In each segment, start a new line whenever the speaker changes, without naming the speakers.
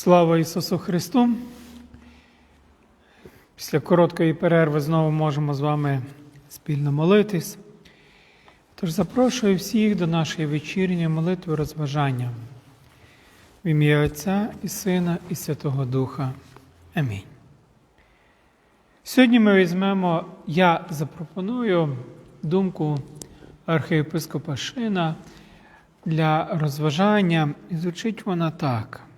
Слава Ісусу Христу! Після короткої перерви знову можемо з вами спільно молитись. Тож запрошую всіх до нашої вечірньої молитви розважання. В ім'я Отця і Сина, і Святого Духа. Амінь. Сьогодні ми візьмемо, я запропоную думку архієпископа Шина для розважання, і звучить вона так.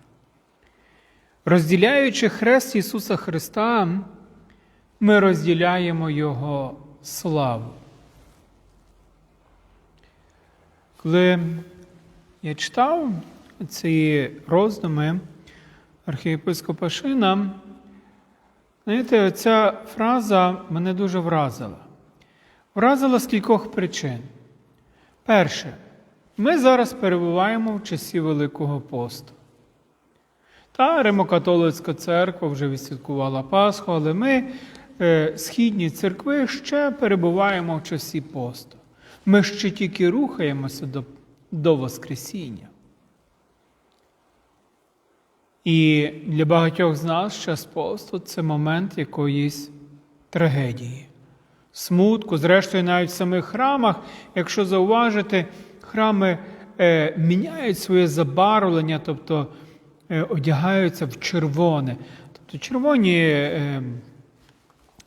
Розділяючи хрест Ісуса Христа, ми розділяємо Його славу. Коли я читав ці роздуми архієпископа Шина, знаєте, ця фраза мене дуже вразила. Вразила з кількох причин. Перше, ми зараз перебуваємо в часі Великого посту. Та Римокатолицька церква вже відсвяткувала Пасху, але ми, е, східні церкви, ще перебуваємо в часі посту. Ми ще тільки рухаємося до, до Воскресіння. І для багатьох з нас час посту це момент якоїсь трагедії, смутку. Зрештою, навіть в самих храмах, якщо зауважити, храми е, міняють своє забарвлення, тобто одягаються в червоне. Тобто червоні е,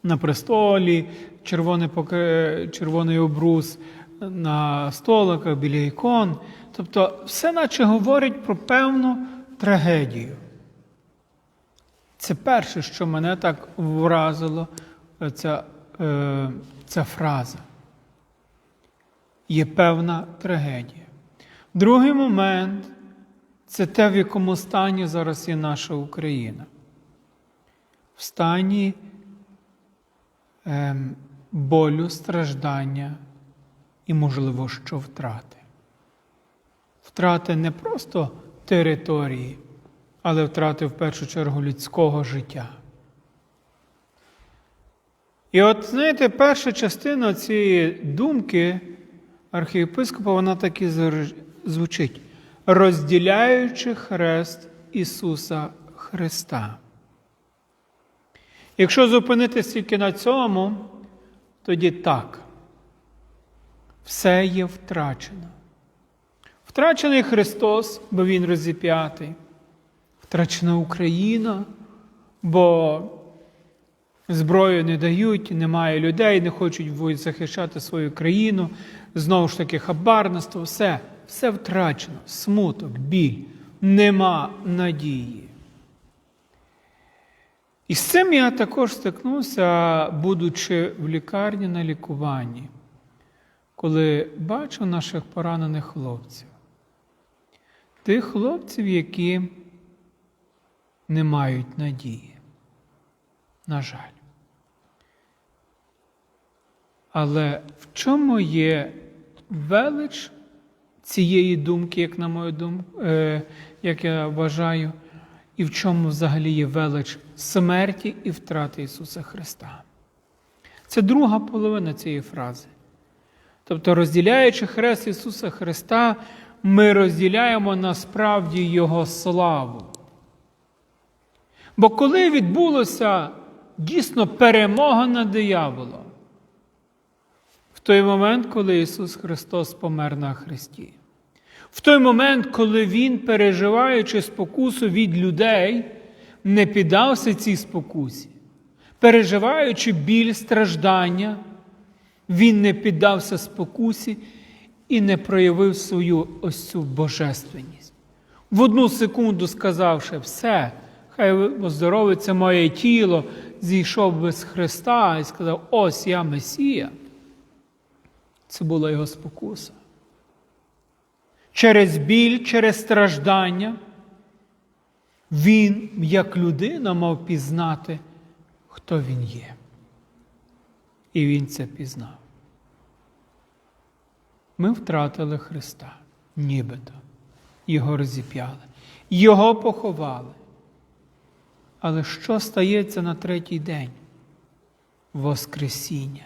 на престолі, червоний, червоний обрус на столиках біля ікон. Тобто, все наче говорить про певну трагедію. Це перше, що мене так вразило, ця, е, ця фраза. Є певна трагедія. Другий момент це те, в якому стані зараз є наша Україна. В стані е, болю, страждання і, можливо, що втрати. Втрати не просто території, але втрати в першу чергу людського життя. І от, знаєте, перша частина цієї думки архієпископа, вона так і звучить, розділяючи хрест Ісуса Христа. Якщо зупинитися тільки на цьому, тоді так, все є втрачено. Втрачений Христос, бо Він розіп'ятий. Втрачена Україна, бо зброю не дають, немає людей, не хочуть захищати свою країну. Знову ж таки, хабарництво, все, все втрачено, смуток, біль, нема надії. І з цим я також стикнувся, будучи в лікарні на лікуванні, коли бачу наших поранених хлопців. Тих хлопців, які не мають надії. На жаль. Але в чому є велич цієї думки, як на мою думку, е, як я вважаю, і в чому взагалі є велич смерті і втрати Ісуса Христа? Це друга половина цієї фрази. Тобто, розділяючи хрест Ісуса Христа, ми розділяємо насправді Його славу. Бо коли відбулося дійсно перемога над дияволом, той момент, коли Ісус Христос помер на Христі, в той момент, коли Він, переживаючи спокусу від людей, не піддався цій спокусі, переживаючи біль страждання, Він не піддався спокусі і не проявив свою ось цю божественність. В одну секунду сказавши все, хай оздоровиться моє тіло, зійшов без Христа і сказав: ось я Месія. Це була його спокуса. Через біль, через страждання він, як людина, мав пізнати, хто він є. І він це пізнав. Ми втратили Христа, нібито. Його розіп'яли, Його поховали. Але що стається на третій день? Воскресіння.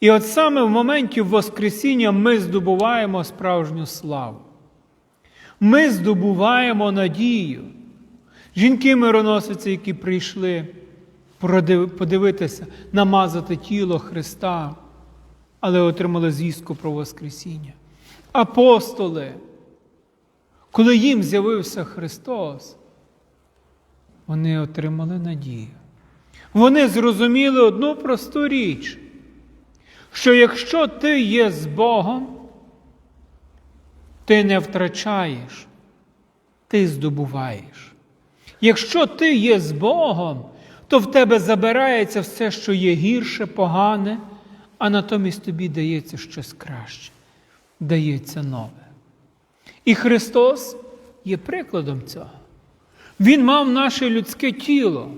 І от саме в моменті Воскресіння ми здобуваємо справжню славу. Ми здобуваємо надію. Жінки мироносиці, які прийшли подивитися, намазати тіло Христа, але отримали звістку про Воскресіння. Апостоли, коли їм з'явився Христос, вони отримали надію. Вони зрозуміли одну просту річ, що якщо ти є з Богом, ти не втрачаєш, ти здобуваєш. Якщо ти є з Богом, то в тебе забирається все, що є гірше, погане, а натомість тобі дається щось краще, дається нове. І Христос є прикладом цього. Він мав наше людське тіло,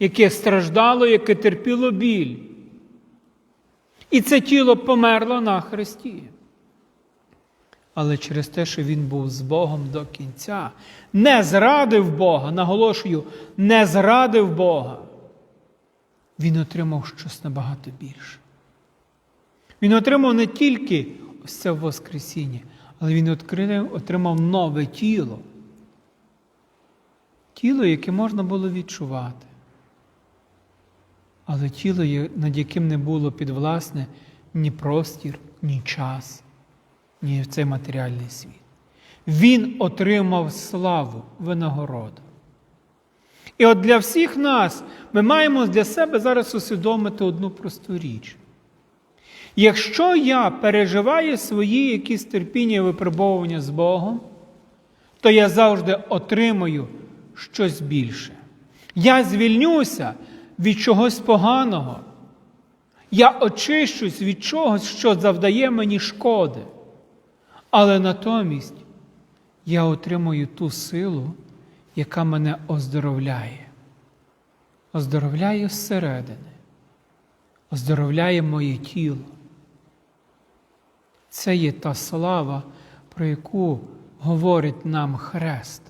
яке страждало, яке терпіло біль. І це тіло померло на Христі. Але через те, що він був з Богом до кінця, не зрадив Бога, наголошую, не зрадив Бога, він отримав щось набагато більше. Він отримав не тільки ось це Воскресіння, але він отримав нове тіло. Тіло, яке можна було відчувати. Але тіло, над яким не було підвласне ні простір, ні час, ні цей матеріальний світ. Він отримав славу, винагороду. І от для всіх нас ми маємо для себе зараз усвідомити одну просту річ. Якщо я переживаю свої якісь терпіння і випробовування з Богом, то я завжди отримую щось більше. Я звільнюся від чогось поганого. Я очищусь від чогось, що завдає мені шкоди. Але натомість я отримую ту силу, яка мене оздоровляє. Оздоровляє зсередини, оздоровляє моє тіло. Це є та слава, про яку говорить нам хрест.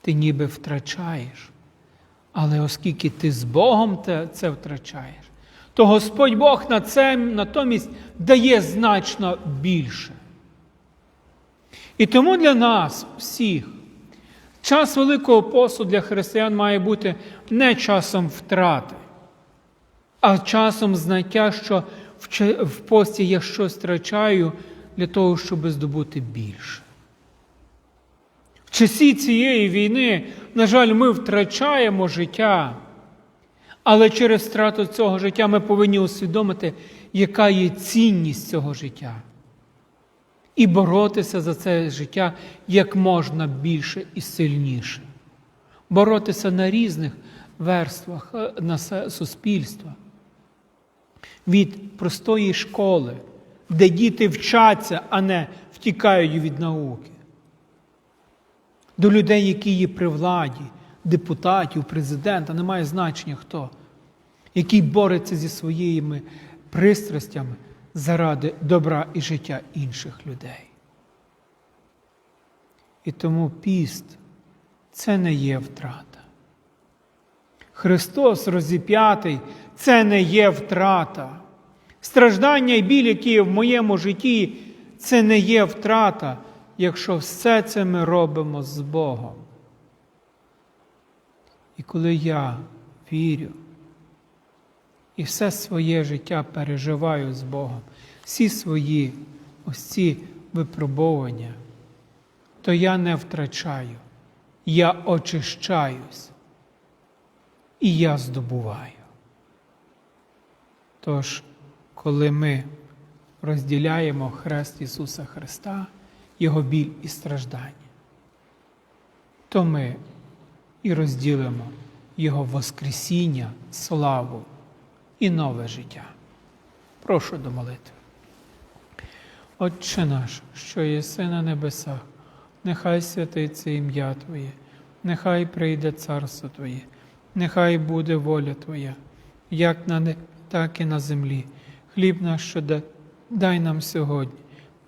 Ти ніби втрачаєш, але оскільки ти з Богом це втрачаєш, то Господь Бог на це натомість дає значно більше. І тому для нас всіх час Великого посту для християн має бути не часом втрати, а часом знаття, що в пості я щось втрачаю для того, щоб здобути більше. Часі цієї війни, на жаль, ми втрачаємо життя, але через втрату цього життя ми повинні усвідомити, яка є цінність цього життя. І боротися за це життя як можна більше і сильніше. Боротися на різних верствах е, насе- суспільства. Від простої школи, де діти вчаться, а не втікають від науки до людей, які є при владі, депутатів, президента, немає значення хто, який бореться зі своїми пристрастями заради добра і життя інших людей. І тому піст це не є втрата. Христос розіп'ятий це не є втрата. Страждання і біль, які є в моєму житті, це не є втрата, якщо все це ми робимо з Богом. І коли я вірю і все своє життя переживаю з Богом, всі свої ось ці випробування, то я не втрачаю, я очищаюсь і я здобуваю. Тож, коли ми розділяємо хрест Ісуса Христа, Його біль і страждання, то ми і розділимо Його Воскресіння, славу і нове життя. Прошу до молитви. Отче наш, що єси на небесах, нехай святиться ім'я Твоє, нехай прийде царство Твоє, нехай буде воля Твоя, як на небі, так і на землі. Хліб наш щода дай нам сьогодні,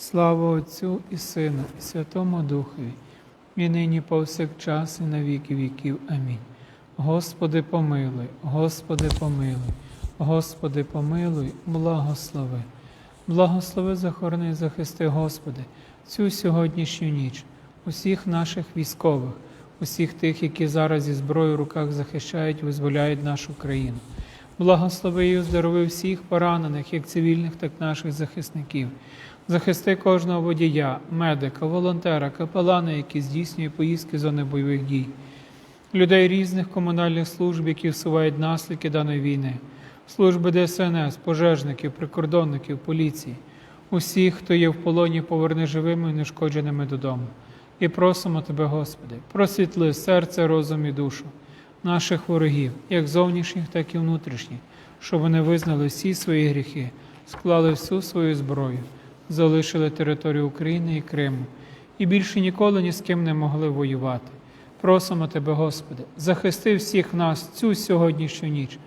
Слава Отцю і Сину, і Святому Духові, і нині повсякчас, і на віки віків. Амінь. Господи, помилуй, Господи, помилуй, Господи, помилуй, благослови. Благослови, захорони, захисти, Господи, цю сьогоднішню ніч, усіх наших військових, усіх тих, які зараз зі зброєю в руках захищають, визволяють нашу країну. Благослови і оздорови всіх поранених, як цивільних, так і наших захисників. Захисти кожного водія, медика, волонтера, капелана, які здійснює поїздки зони бойових дій, людей різних комунальних служб, які всувають наслідки даної війни, служби ДСНС, пожежників, прикордонників, поліції, усіх, хто є в полоні, поверни живими і нешкодженими додому. І просимо Тебе, Господи, просвітли серце, розум і душу наших ворогів, як зовнішніх, так і внутрішніх, щоб вони визнали всі свої гріхи, склали всю свою зброю, залишили територію України і Криму і більше ніколи ні з ким не могли воювати. Просимо Тебе, Господи, захисти всіх нас цю сьогоднішню ніч,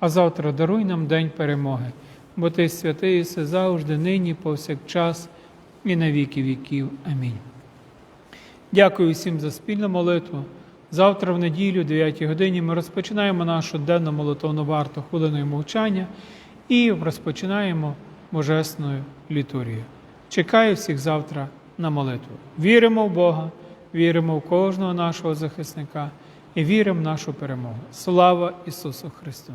а завтра даруй нам день перемоги, бо Ти святий і все завжди, нині, повсякчас і на віки віків. Амінь. Дякую всім за спільну молитву. Завтра в неділю, о 9 годині, ми розпочинаємо нашу денну молитовну варту хвилиною мовчання і розпочинаємо Божесною літурію. Чекаю всіх завтра на молитву. Віримо в Бога, віримо в кожного нашого захисника і віримо в нашу перемогу. Слава Ісусу Христу!